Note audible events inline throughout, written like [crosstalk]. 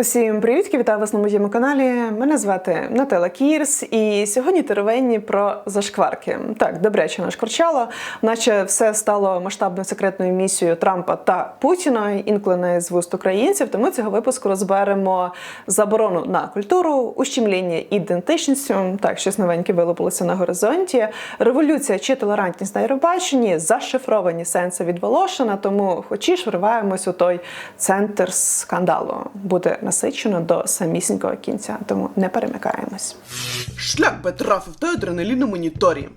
Усім привітки, вітаю вас на моєму каналі. Мене звати Нателла Кірс, і сьогодні теревенні про зашкварки. Так, добряче нашкварчало, наче все стало масштабною секретною місією Трампа та Путіна, інколи не з вуст українців. Тому цього випуску розберемо заборону на культуру, ущемління ідентичністю. Так, щось новеньке вилупилося на горизонті. Революція чи толерантність на Євробаченні, зашифровані сенси від Волошина. Тому, хочеш, вриваємось у той центр скандалу. Буде насичено до самісінького кінця, тому не перемикаємось. Шлях Петра в та адреналін моніторі.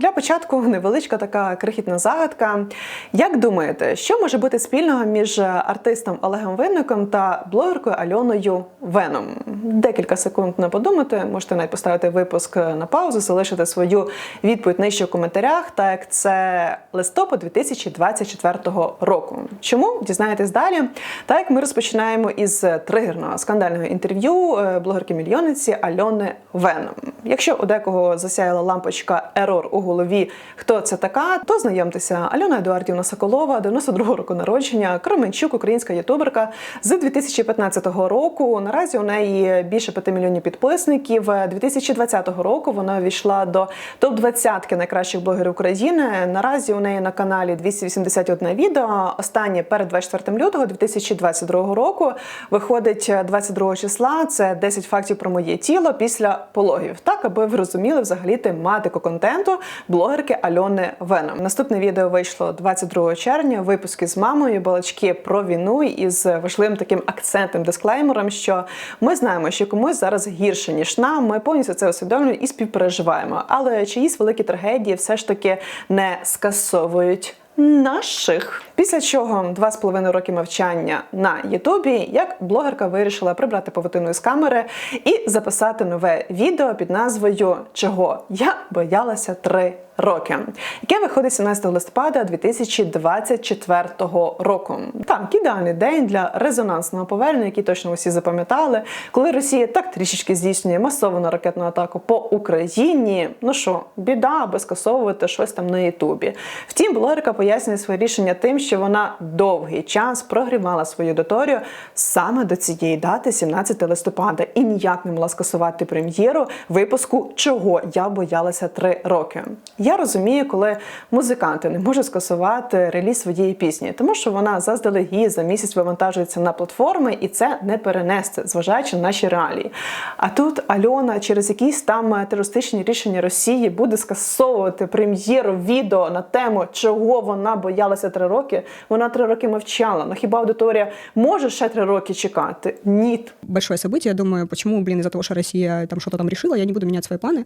Для початку невеличка така крихітна загадка. Як думаєте, що може бути спільного між артистом Олегом Винником та блогеркою Альоною Веном? Декілька секунд на подумати. Можете навіть поставити випуск на паузу, залишити свою відповідь нижче в коментарях. Так, це листопад 2024 року. Чому дізнаєтесь далі? Так, як ми розпочинаємо із тригерного скандального інтерв'ю е, блогерки мільйониці Альони Веном. Якщо у декого засяяла лампочка ерор у голові, хто це така, то знайомтеся Альона Едуардівна Соколова, 92-го року народження, Кременчук, українська ютуберка з 2015 року. Наразі у неї більше 5 мільйонів підписників. 2020 року вона увійшла до топ 20 найкращих блогерів України. Наразі у неї на каналі 281 відео. Останнє перед 24 лютого 2022 року виходить 22 числа. Це 10 фактів про моє тіло після пологів. Так, аби ви розуміли взагалі тематику контенту блогерки Альони Веном. Наступне відео вийшло 22 червня. Випуски з мамою, балачки про війну із важливим таким акцентним дисклеймером, що ми знаємо, що комусь зараз гірше ніж нам. Ми повністю це усвідомлюємо і співпереживаємо. Але чиїсь великі трагедії все ж таки не скасовують. Наших після чого два з половиною роки мовчання на Ютубі, як блогерка вирішила прибрати павутину із камери і записати нове відео під назвою Чого я боялася три роки, яке виходить 17 листопада 2024 року. Так, ідеальний день для резонансного повернення, який точно усі запам'ятали, коли Росія так трішечки здійснює масовану ракетну атаку по Україні. Ну що, біда, аби скасовувати щось там на Ютубі. Втім, блогерка пояснює своє рішення тим, що вона довгий час прогрівала свою аудиторію саме до цієї дати, 17 листопада, і ніяк не могла скасувати прем'єру випуску, чого я боялася три роки. Я розумію, коли музиканти не можуть скасувати реліз своєї пісні, тому що вона заздалегідь за місяць вивантажується на платформи, і це не перенести, зважаючи на наші реалії. А тут Альона через якісь там терористичні рішення Росії буде скасовувати прем'єру відео на тему, чого вона боялася три роки. Вона три роки мовчала. Ну хіба аудиторія може ще три роки чекати? Ні. большое событие. Я думаю, почему, блин, из-за того, что Россия там что-то там решила, я не буду менять свои планы.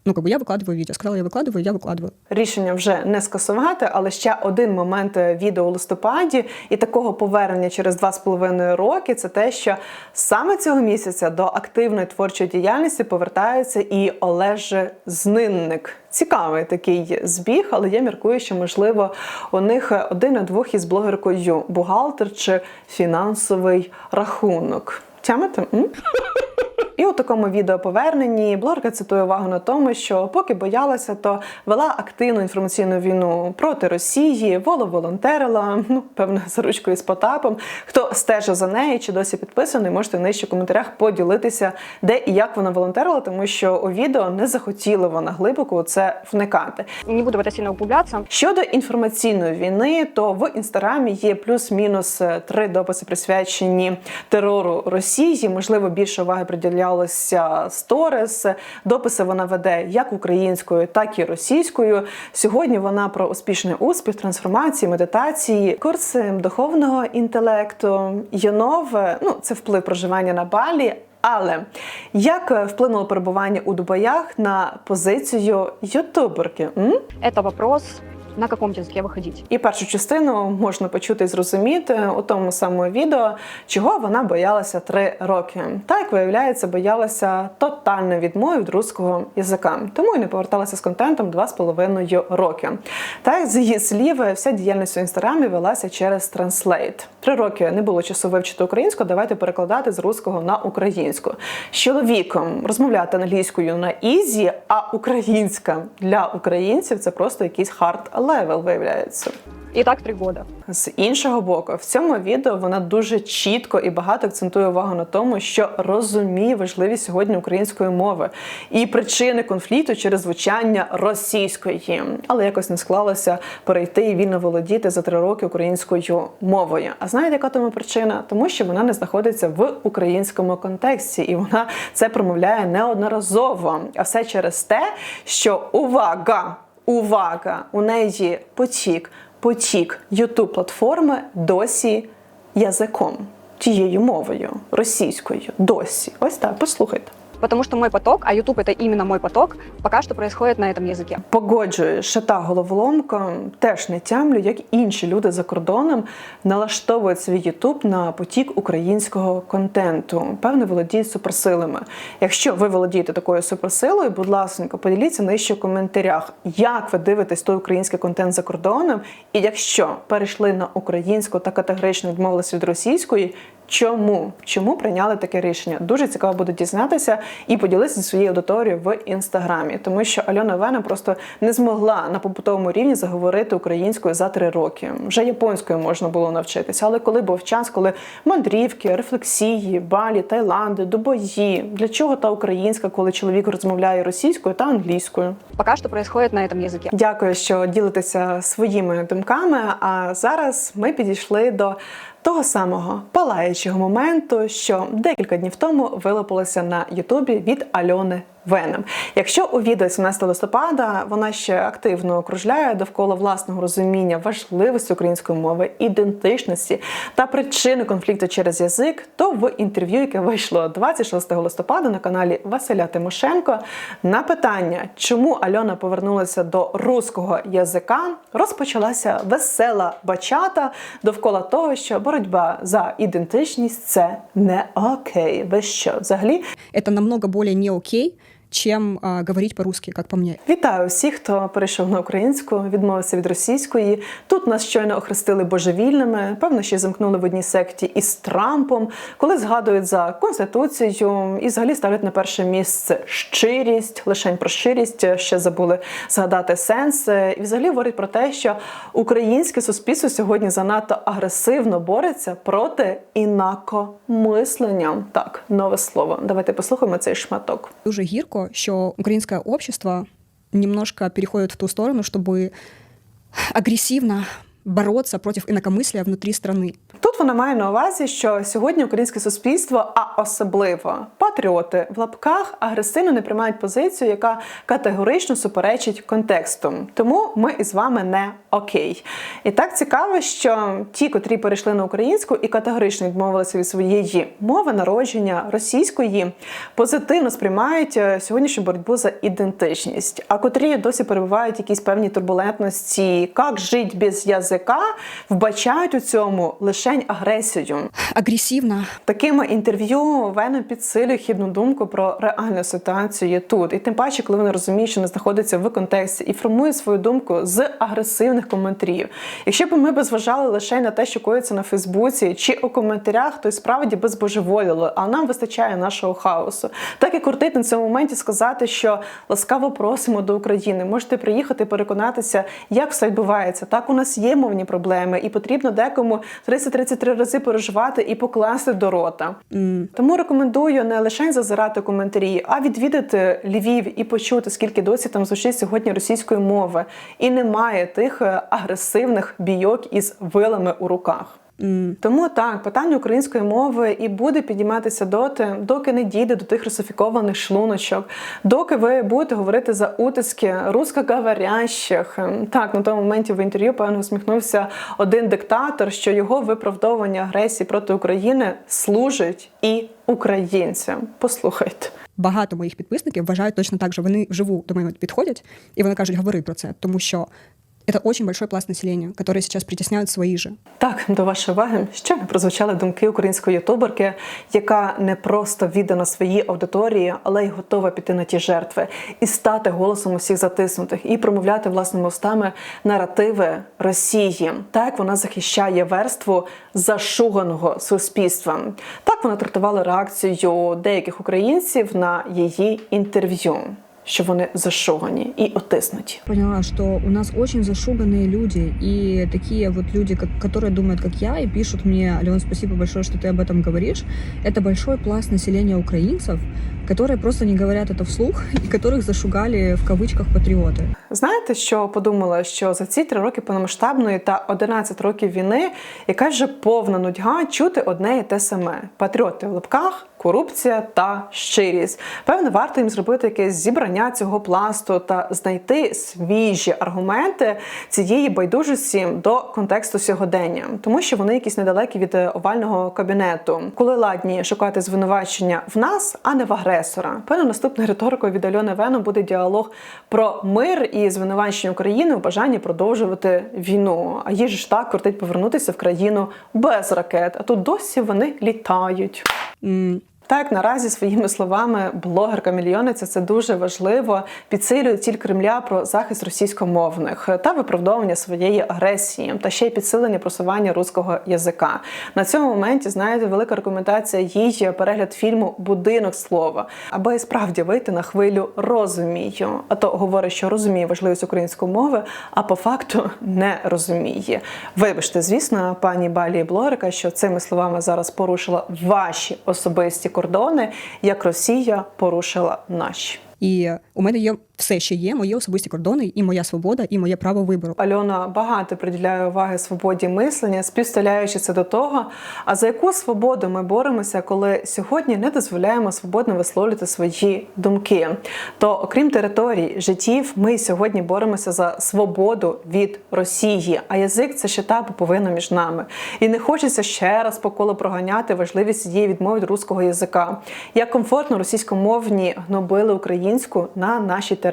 А, Ну, как бы я выкладываю видео. Сказала, я выкладываю, я выкладываю. Рішення вже не скасувати, але ще один момент відео у листопаді і такого повернення через два з половиною роки це те, що саме цього місяця до активної творчої діяльності повертається і Олеж Знинник. Цікавий такий збіг, але я міркую, що можливо у них один на двох із блогеркою бухгалтер чи фінансовий рахунок. Тямите? І у такому відеоповерненні блогерка цитує увагу на тому, що поки боялася, то вела активну інформаційну війну проти Росії, волонтерила, ну певно, за ручкою з Потапом. Хто стежив за нею чи досі підписаний, можете нижче в коментарях поділитися, де і як вона волонтерила, тому що у відео не захотіла вона глибоко у це вникати. Не буду в это сильно углубляться. Щодо інформаційної війни, то в інстаграмі є плюс-мінус е, три дописи присвячені терору Росії. Можливо, більше уваги приділялося сторіс. Дописи вона веде як українською, так і російською. Сьогодні вона про успішний успіх, трансформації, медитації, курси духовного інтелекту. Йонов ну це вплив проживання на балі. Але як вплинуло перебування у Дубаях на позицію ютуберки? М? Вопрос, на каком языке выходить. І першу частину можна почути і зрозуміти у тому самому відео, чого вона боялася три роки. Та як виявляється, боялася тотальної відмови від руського язика, тому і не поверталася з контентом два з половиною роки. Та з її слів, вся діяльність у інстаграмі велася через Translate. Три роки не було часу вивчити українську. Давайте перекладати з руського на українську. З чоловіком розмовляти англійською на ізі, а українська для українців це просто якийсь хард левел виявляється. И так три года. З іншого боку, в цьому відео вона дуже чітко і багато акцентує увагу на тому, що розуміє важливість сьогодні української мови і причини конфлікту через звучання російської, але якось не склалося перейти і вільно володіти за три роки українською мовою. А знаєте, яка тому причина? Тому що вона не знаходиться в українському контексті, і вона це промовляє неодноразово. А все через те, що увага! Увага! У неї потік, потік youtube платформи досі язиком, тією мовою, російською. Досі. Ось так, послухайте Потому что мой поток, а YouTube это именно мой поток, пока что происходит на этом языке. Погоджую, що та головоломка теж не тямлю, як інші люди за кордоном налаштовують свій Ютуб на потік українського контенту. Певно, володіють суперсилами. Якщо ви володієте такою суперсилою, будь ласка, поділіться нижче в коментарях, як ви дивитесь той український контент за кордоном, і якщо перейшли на українську та категорично відмовилися від російської. Чому? Чому прийняли таке рішення? Дуже цікаво буде дізнатися і поділитися своєю аудиторією в інстаграмі, тому що Альона Вена просто не змогла на побутовому рівні заговорити українською за три роки. Вже японською можна було навчитися. Але коли був час, коли мандрівки, рефлексії, балі, Таїланди, дубої, для чого та українська, коли чоловік розмовляє російською та англійською? Пока что происходит на этом языке. Дякую, що ділитеся своїми думками. А зараз ми підійшли до того самого палаючого моменту, що декілька днів тому вилопилося на Ютубі від Альони Веном. Якщо у відео 17 листопада вона ще активно окружляє довкола власного розуміння важливості української мови, ідентичності та причини конфлікту через язик, то в інтерв'ю, яке вийшло 26 листопада на каналі Василя Тимошенко, на питання, чому Альона повернулася до руського язика, розпочалася весела бачата довкола того, що боротьба за ідентичність це не окей. Ви що, взагалі Это намного более не окей, чем а, говорить по-русски, как по мне. Вітаю всіх, хто перейшов на українську, відмовився від російської. Тут нас щойно охрестили божевільними. Певно, ще замкнули в одній секті із Трампом, коли згадують за конституцію і взагалі ставлять на перше місце щирість, лишень про щирість. Ще забули згадати сенс. І взагалі говорять про те, що українське суспільство сьогодні занадто агресивно бореться проти інакомислення. Так, нове слово. Давайте послухаємо цей шматок. Дуже гірко, що українське общество немножко переходит в ту сторону, чтобы агрессивно бороться против инакомыслия внутри страны. Тут вона має на увазі, що сьогодні українське суспільство, а особливо патріоти в лапках агресивно не приймають позицію, яка категорично суперечить контексту. Тому ми із вами не окей. І так цікаво, що ті, котрі перейшли на українську і категорично відмовилися від своєї мови народження російської, позитивно сприймають е, сьогоднішню боротьбу за ідентичність. А котрі досі перебувають в якійсь певній турбулентності, як жити без язика, вбачають у цьому лишень агресію. Агрессивно Такими інтерв'ю Вена підсилює хідну думку про реальну ситуацію тут, і тим паче, коли вони розуміють, що не знаходиться в контексті і формує свою думку з агресивних коментарів. Якщо б ми б зважали лише на те, що коїться на Фейсбуці чи у коментарях, то й справді би збожеволіло, а нам вистачає нашого хаосу. Так і кортить на цьому моменті сказати, що ласкаво просимо до України. Можете приїхати переконатися, як все відбувається. Так у нас є мовні проблеми, і потрібно декому 333 рази переживати і покласти до рота. Тому рекомендую не лише зазирати коментарі, а відвідати Львів і почути, скільки досі там звучить сьогодні російської мови, і немає тих е, агресивних бійок із вилами у руках. Тому так, питання української мови і буде підійматися доти, доки не дійде до тих русифікованих шлуночок, доки ви будете говорити за утиски русскоговорящих. Ем, Так, на тому моменті в інтерв'ю певно усміхнувся один диктатор, що його виправдовування агресії проти України служить і українцям. Послухайте. багато моїх підписників вважають точно так же. Вони вживу до мене підходять і вони кажуть, говори про це, тому що це дуже большой пласт населення, який зараз притісняють свої же. Так, до вашої уваги щойно прозвучали думки української ютуберки, яка не просто віддана своїй аудиторії, але й готова піти на ті жертви і стати голосом усіх затиснутих і промовляти власними устами наративи Росії. Так вона захищає верству зашуганого суспільства. Так вона трактувала реакцію деяких українців на її інтерв'ю. що вони зашугані і отиснуті. Поняла, что у нас очень зашуганные люди, и такие вот люди, как- которые думают, как я, и пишут мне, Ален, спасибо большое, что ты об этом говоришь. Это большой пласт населения украинцев, которые просто не говорят это вслух, [laughs] и которых зашугали в кавычках патриоты. Знаєте, що подумала, що за ці три роки повномасштабної та 11 років війни якась же повна нудьга чути одне і те саме: патріоти в лапках, корупція та щирість. Певно, варто їм зробити якесь зібрання цього пласту та знайти свіжі аргументи цієї байдужості до контексту сьогодення, тому що вони якісь недалекі від е, овального кабінету, коли ладні шукати звинувачення в нас, а не в агресора. Певно, наступною риторикою від Альони Вено буде діалог про мир і звинувачення України в бажанні продовжувати війну. А їй ж так кортить повернутися в країну без ракет. А тут досі вони літають. М, Так, наразі своїми словами блогерка-мільйонниця це дуже важливо підсилює ціль Кремля про захист російськомовних та виправдовування своєї агресії, та ще й підсилення просування руського язика. На цьому моменті знаєте, велика рекомендація їй перегляд фільму Будинок слова, аби справді вийти на хвилю розумію. А то говорить, що розуміє важливість української мови, а по факту не розуміє. Вибачте, звісно, пані Балі блогерка, що цими словами зараз порушила ваші особисті кордони, як Росія порушила наші. І у мене є все ще є мої особисті кордони, і моя свобода, і моє право вибору. Альона багато приділяє уваги свободі мислення, співставляючи це до того, а за яку свободу ми боремося, коли сьогодні не дозволяємо свободно висловлювати свої думки. То окрім територій, життів, ми сьогодні боремося за свободу від Росії. А язик це ще та повинна між нами. І не хочеться ще раз по колу проганяти важливість цієї відмови від руського язика. Як комфортно російськомовні гнобили українську на нашій території.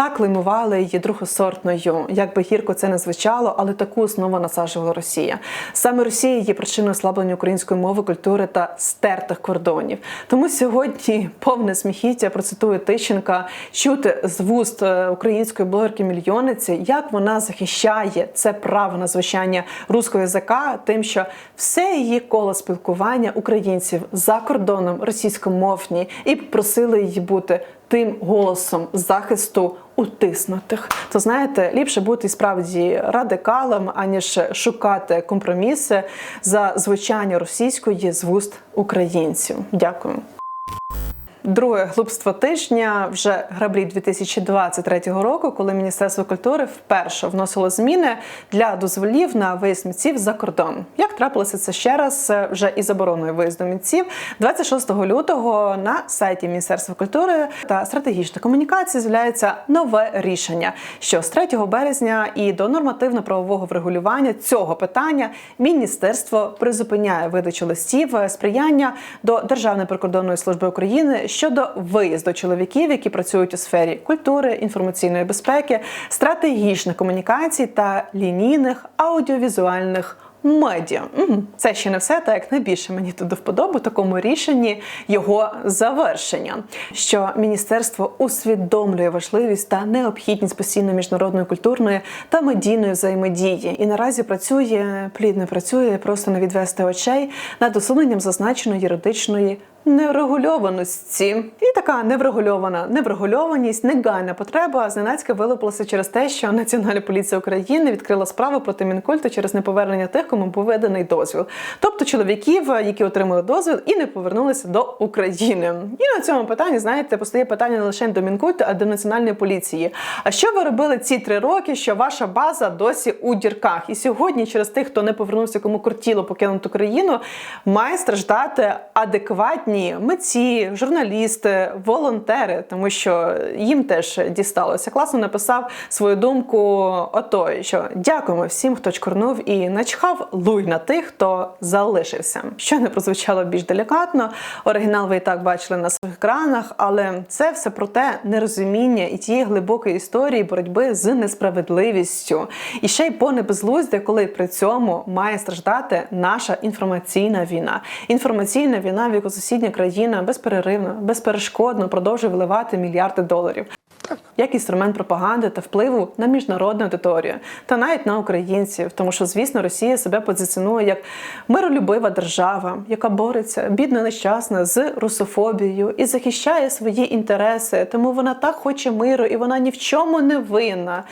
Так лимували її другосортною, як би гірко це не звучало, але таку знову насаджувала Росія. Саме Росія є причиною ослаблення української мови, культури та стертих кордонів. Тому сьогодні повне сміхіття процитую Тищенка чути з вуст е, української блогерки мільйониці, як вона захищає це право на звучання руського язика, тим, що все її коло спілкування українців за кордоном російськомовні і просили її бути тим голосом захисту утиснутих. То знаєте, ліпше бути справді радикалом, аніж шукати компроміси за звучання російської з вуст українців. Дякую. Друге глупство тижня вже граблі 2023 року, коли Міністерство культури вперше вносило зміни для дозволів на виїзд митців за кордон. Як трапилося це ще раз е, вже і забороною виїзду митців 26 лютого на сайті Міністерства культури та стратегічної комунікації з'являється нове рішення, що з 3 березня і до нормативно-правового врегулювання цього питання міністерство призупиняє видачу листів е, сприяння до Державної прикордонної служби України щодо виїзду чоловіків, які працюють у сфері культури, інформаційної безпеки, стратегічних комунікацій та лінійних аудіовізуальних. Медіа. Це ще не все, так як найбільше мені тут до вподоби такому рішенні його завершення, що міністерство усвідомлює важливість та необхідність постійної міжнародної культурної та медійної взаємодії, і наразі працює плідно працює просто не відвести очей над усуненням зазначеної юридичної нерегульованості. І така неврегульована неврегульованість, негайна потреба зненацька вилупилася через те, що Національна поліція України відкрила справу проти Мінкульту через неповернення тих, кому був виданий дозвіл, тобто чоловіків, які отримали дозвіл і не повернулися до України. І на цьому питанні, знаєте, постає питання не лише до Мінкульту, а до національної поліції. А що ви робили ці три роки, що ваша база досі у дірках? І сьогодні, через тих, хто не повернувся, кому кортіло покинути країну, має страждати адекватні митці, журналісти, волонтери, тому що їм теж дісталося. Класно написав свою думку отой, що дякуємо всім, хто чкурнув і начхав луй на тих, хто залишився. Що не прозвучало більш делікатно. Оригінал ви і так бачили на своїх екранах, але це все про те нерозуміння і тієї глибокої історії боротьби з несправедливістю. І ще й повне безглуздя, коли при цьому має страждати наша інформаційна війна. Інформаційна війна, в яку сусідня країна безперервно, безперешкодно продовжує вливати мільярди доларів. Як інструмент пропаганди та впливу на міжнародну аудиторію та навіть на українців, тому що, звісно, Росія себе позиціонує як миролюбива держава, яка бореться бідна нещасна з русофобією і захищає свої інтереси. Тому вона так хоче миру, і вона ні в чому не винна.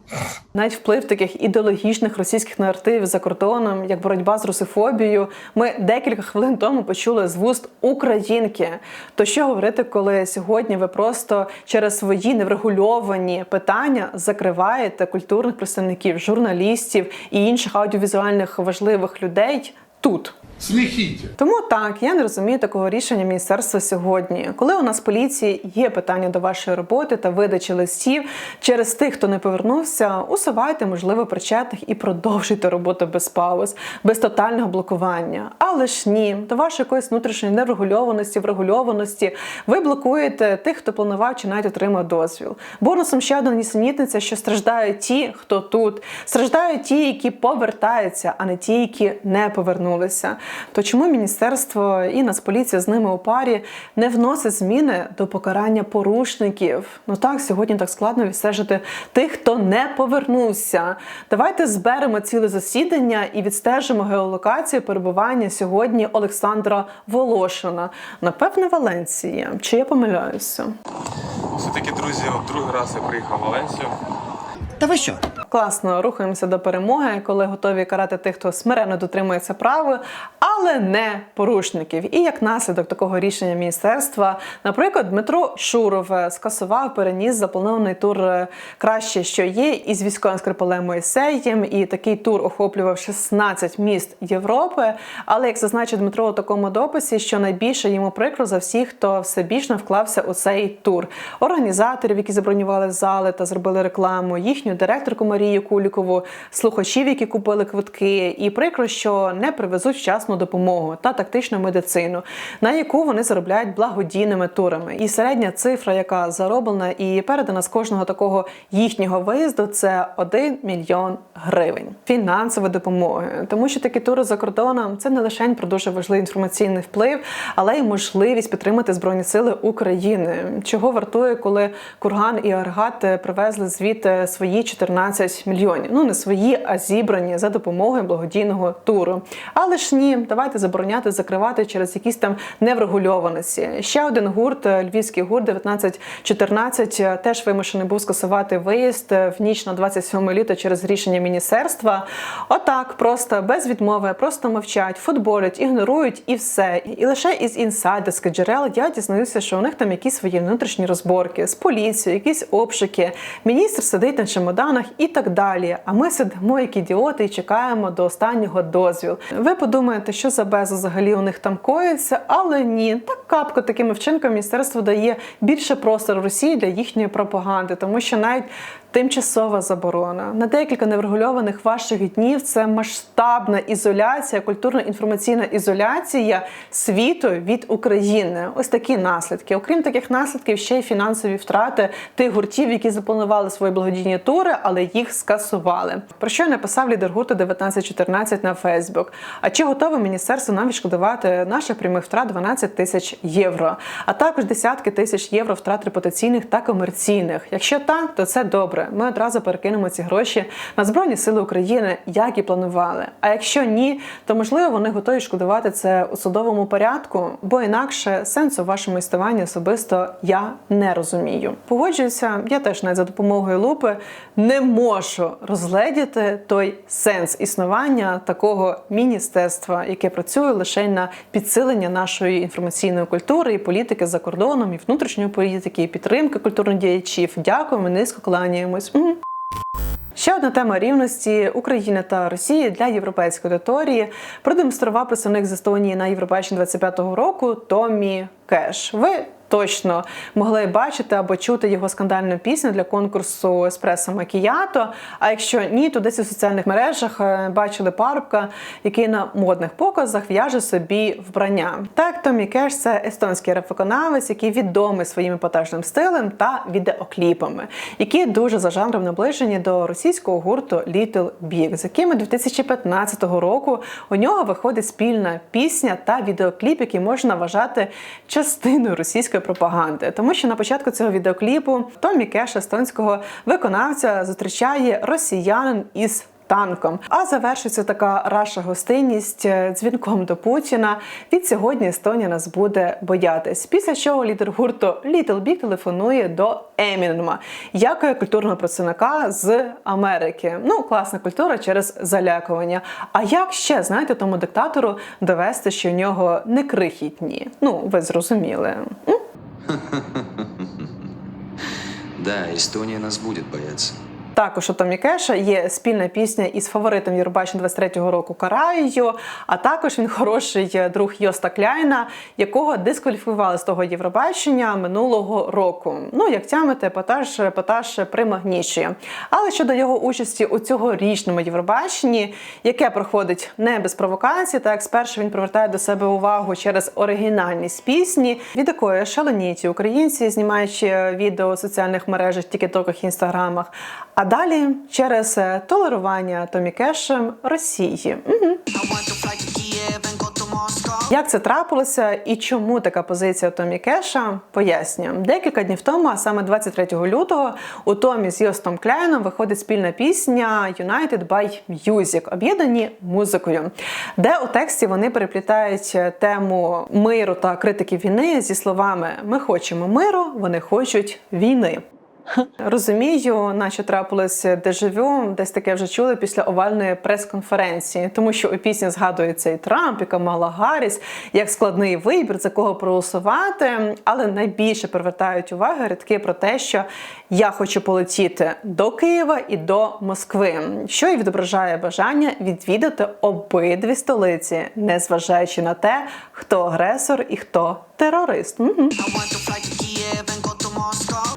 Навіть вплив таких ідеологічних російських наративів за кордоном, як боротьба з русофобією, ми декілька хвилин тому почули з вуст українки. То що говорити, коли сьогодні ви просто через свої неврегульовані питання закриваєте культурних представників, журналістів і інших аудіовізуальних важливих людей тут? Смехите. Тому так, я не розумію такого рішення міністерства сьогодні. Коли у нас поліції є питання до вашої роботи та видачі листів через тих, хто не повернувся, усувайте можливо причетних і продовжуйте роботу без пауз, без тотального блокування. Але ж ні, до вашої якоїсь внутрішньої нерегульованості, врегульованості ви блокуєте тих, хто планував чи навіть отримав дозвіл. Бонусом ще одна нісенітниця, що страждають ті, хто тут, страждають ті, які повертаються, а не ті, які не повернулися. То чому міністерство і Нацполіція з ними у парі не вносить зміни до покарання порушників? Ну так сьогодні так складно відстежити тих, хто не повернувся. Давайте зберемо ціле засідання і відстежимо геолокацію перебування сьогодні Олександра Волошина. Напевне, Валенція. Чи я помиляюся? Все-таки, друзі, другий раз я приїхав в Валенсію. Та ви що? Класно рухаємося до перемоги, коли готові карати тих, хто смиренно дотримується правил, але не порушників. І як наслідок такого рішення міністерства, наприклад, Дмитро Шуров е, скасував, переніс запланований тур е, краще, що є, із військовим скрипалем Моїсеєм. І такий тур охоплював 16 міст Європи. Але як зазначив Дмитро у такому дописі, що найбільше йому прикро за всіх, хто всебічно вклався у цей тур. Організаторів, які забронювали зали та зробили рекламу, їхню директорку Марію Кулікову, слухачів, які купили квитки, і прикро, що не привезуть вчасну допомогу та тактичну медицину, на яку вони заробляють благодійними турами. І середня цифра, яка зароблена і передана з кожного такого їхнього виїзду, це 1 мільйон гривень фінансової допомоги. Тому що такі тури за кордоном це не лише про дуже важливий інформаційний вплив, але й можливість підтримати збройні сили України. Чого вартує, коли Курган і Аргат привезли звідти свої 14 мільйонів. Ну не свої, а зібрані за допомогою благодійного туру. Але ж ні, давайте забороняти, закривати через якісь там неврегульованості. Ще один гурт, е, львівський гурт 1914, е, теж вимушений був скасувати виїзд е, в ніч на 27 літа через рішення міністерства. Отак, просто без відмови, просто мовчать, футболять, ігнорують і все. І лише із інсайдерських джерел я дізнаюся, що у них там якісь свої внутрішні розборки з поліцією, якісь обшуки. Міністр сидить на чемоданах і так далі. А ми сидимо як ідіоти і чекаємо до останнього дозвіл. Ви подумаєте, що за беза взагалі у них там коїться, але ні, так капко такими вчинками міністерство дає більше простору Росії для їхньої пропаганди, тому що навіть Тимчасова заборона на декілька неврегульованих ваших днів це масштабна ізоляція, культурно-інформаційна ізоляція світу від України. Ось такі наслідки. Окрім таких наслідків, ще й фінансові втрати тих гуртів, які запланували свої благодійні тури, але їх скасували. Про що написав лідер гурту 1914 на Фейсбук. А чи готове міністерство нам відшкодувати наших прямих втрат 12 тисяч євро, а також десятки тисяч євро втрат репутаційних та комерційних? Якщо так, то це добре. Ми одразу перекинемо ці гроші на Збройні Сили України, як і планували. А якщо ні, то можливо вони готові шкодувати це у судовому порядку, бо інакше сенсу в вашому існуванні особисто я не розумію. Погоджуюся, я теж навіть за допомогою лупи не можу розгледіти той сенс існування такого міністерства, яке працює лише на підсилення нашої інформаційної культури і політики за кордоном, і внутрішньої політики, і підтримки культурних діячів. Дякуємо, низько кланяємось. Угу. Ще одна тема рівності України та Росії для європейської аудиторії продемонстрував представник з Естонії на Євробаченні 25-го року Томі Кеш. Ви точно могли бачити або чути його скандальну пісню для конкурсу Еспресо Макіято. А якщо ні, то десь у соціальних мережах е, бачили парубка, який на модних показах в'яже собі вбрання. Так, Томі Кеш це естонський реп-виконавець, який відомий своїм епатажним стилем та відеокліпами, які дуже за жанром наближені до російського гурту Little Big, з якими 2015 року у нього виходить спільна пісня та відеокліп, який можна вважати частиною російської російської пропаганди, тому що на початку цього відеокліпу Томі Кеш, естонського виконавця, зустрічає росіянин із танком. А завершиться така раша гостинність е, дзвінком до Путіна. Від сьогодні Естонія нас буде боятись. Після чого лідер гурту Little Big телефонує до Емінема, як культурного працівника з Америки. Ну, класна культура через залякування. А як ще знаєте тому диктатору довести, що в нього не крихітні? Ну, ви зрозуміли. [laughs] Да, Эстония нас будет бояться. Також у Томі Кеша є спільна пісня із фаворитом Євробачення 23-го року Караєю, а також він хороший друг Йоста Кляйна, якого дискваліфікували з того Євробачення минулого року. Ну, як тямите, епатаж, епатаж примагнічує. Але щодо його участі у цьогорічному Євробаченні, яке проходить не без провокацій, так спершу він привертає до себе увагу через оригінальність пісні, від якої шаленіють українці, знімаючи відео у соціальних мережах, тіктоках, інстаграмах. А далі через е, толерування Томі Кешем Росії. Мгм. Як це трапилося і чому така позиція Томі Кеша? Поясню. Декілька днів тому, а саме 23 лютого, у Томі з Йостом Кляйном виходить спільна пісня United by Music, об'єднані музикою, де у тексті вони переплітають тему миру та критики війни зі словами Ми хочемо миру, вони хочуть війни. [laughs] Розумію, наче трапилось дежавю, десь таке вже чули після овальної прес-конференції, тому що у пісні згадується і Трамп, і Камала Гарріс, як складний вибір, за кого проголосувати. Але найбільше привертають увагу рядки про те, що я хочу полетіти до Києва і до Москви, що і відображає бажання відвідати обидві столиці, незважаючи на те, хто агресор і хто терорист. Мгм.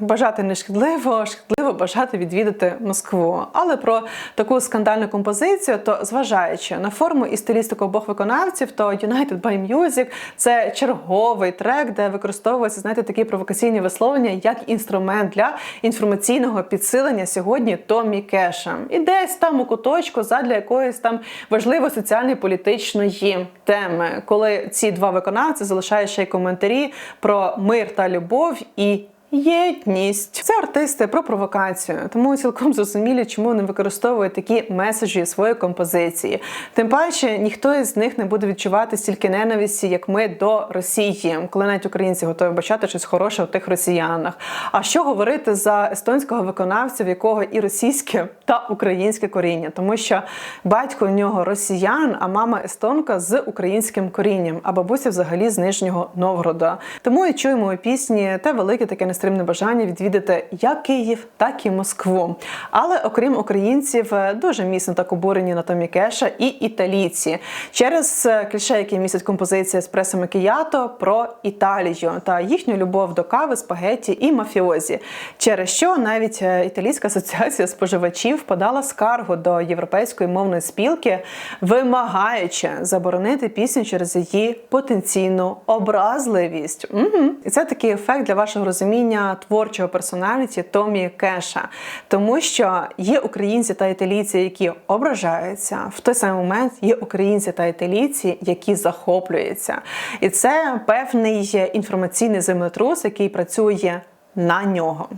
Бажати не шкідливо, шкідливо бажати відвідати Москву. Але про таку скандальну композицію, то зважаючи на форму і стилістику обох виконавців, то United by Music – це черговий трек, де використовуються знаєте, такі провокаційні висловлення як інструмент для інформаційного підсилення сьогодні Томі Кеша. І десь там у куточку задля якоїсь там важливої соціальної політичної теми, коли ці два виконавці залишають ще й коментарі про мир та любов і Єдність це артисти про провокацію, тому цілком зрозумілі, чому вони використовують такі меседжі своєї композиції. Тим паче ніхто із них не буде відчувати стільки ненависті, як ми до Росії, коли навіть українці готові бачати щось хороше у тих росіянах. А що говорити за естонського виконавця, в якого і російське та українське коріння, тому що батько у нього росіян, а мама естонка з українським корінням, а бабуся взагалі з Нижнього Новгорода. Тому і чуємо пісні те велике таке нестримне бажання відвідати як Київ, так і Москву. Але окрім українців, е, дуже міцно так обурені на Томі Кеша і італійці через е, кліше, яке містить композиція Еспресо Макіято про Італію та їхню любов до кави, спагетті і мафіозі. Через що навіть е, італійська асоціація споживачів подала скаргу до європейської мовної спілки, вимагаючи заборонити пісню через її потенційну образливість. Угу. І це такий ефект для вашого розуміння творчого персоналіті Томі Кеша, тому що є українці та італійці, які ображаються. В той самий момент є українці та італійці, які захоплюються, і це певний інформаційний землетрус, який працює на нього.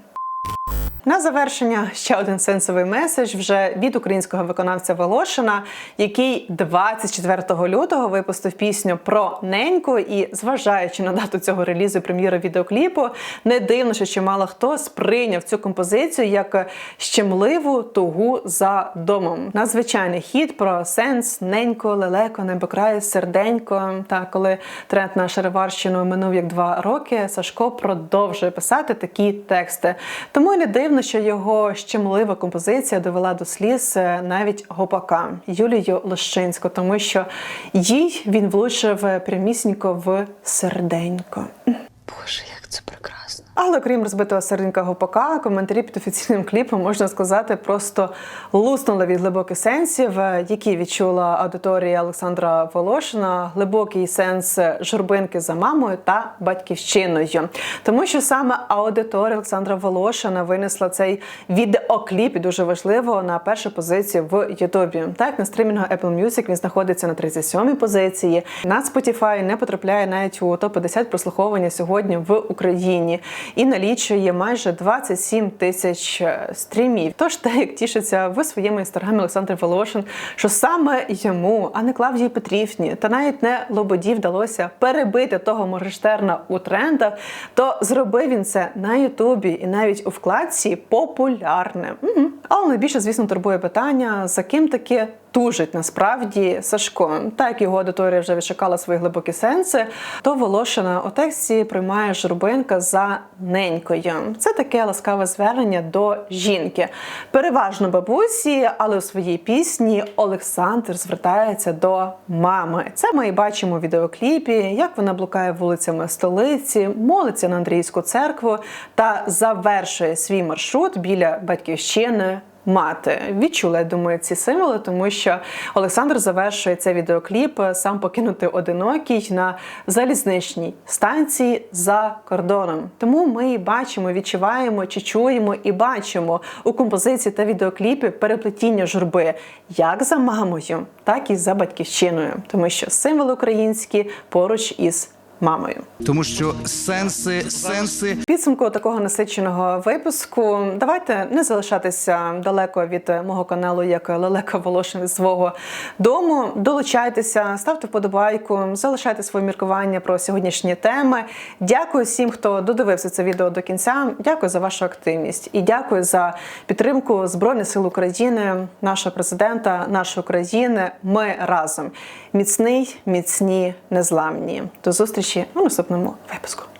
На завершення ще один сенсовий меседж вже від українського виконавця Волошина, який 24 лютого випустив пісню про неньку. І зважаючи на дату цього релізу прем'єри відеокліпу, не дивно, що чимало хто сприйняв цю композицію як щемливу тугу за домом. Надзвичайний хіт про сенс, ненько, лелеко, небокрає, серденько. Та коли тренд на Шароварщину минув як два роки, Сашко продовжує писати такі тексти. Тому не дивно, що його щемлива композиція довела до сліз е, навіть гопака Юлію Лощинську, тому що їй він влучив прямісінько в серденько. Боже, як це прекрасно. Але окрім розбитого серденька гопака, коментарі під офіційним кліпом можна сказати просто луснули від глибоких сенсів, е, які відчула аудиторія Олександра Волошина. Глибокий сенс журбинки за мамою та батьківщиною, тому що саме аудиторія Олександра Волошина винесла цей відеокліп і дуже важливо на першу позицію в Ютубі. Так на стрімінгу Apple Music він знаходиться на 37-й позиції. На Spotify не потрапляє навіть у топ 50 прослуховування сьогодні в Україні і налічує майже 27 тисяч е, стрімів. Тож те, як тішиться в своєму інстаграмі Олександр Волошин, що саме йому, а не Клавдії Петрівні, та навіть не Лободі вдалося перебити того Моргенштерна у трендах, то зробив він це на Ютубі і навіть у вкладці популярне. Мгм. Але найбільше, звісно, турбує питання, за ким таки тужить насправді Сашко. Так як його аудиторія вже відшукала свої глибокі сенси, то Волошина у тексті приймає журбинка за ненькою. Це таке ласкаве звернення до жінки. Переважно бабусі, але у своїй пісні Олександр звертається до мами. Це ми і бачимо у відеокліпі, як вона блукає вулицями столиці, молиться на Андрійську церкву та завершує свій маршрут біля батьківщини мати. Відчула, я думаю, ці символи, тому що Олександр завершує цей відеокліп сам покинути одинокий на залізничній станції за кордоном. Тому ми бачимо, відчуваємо чи чуємо і бачимо у композиції та відеокліпі переплетіння журби як за мамою, так і за батьківщиною, тому що символи українські поруч із мамою. Тому що сенси, сенси Підсумку такого насиченого випуску. Давайте не залишатися далеко від мого каналу, як Лелека Волошин від свого дому. Долучайтеся, ставте вподобайку, залишайте свої міркування про сьогоднішні теми. Дякую всім, хто додивився це відео до кінця. Дякую за вашу активність і дякую за підтримку Збройних сил України, нашого президента, нашої країни. Ми разом міцний, міцні, незламні. До зустрічі у наступному випуску.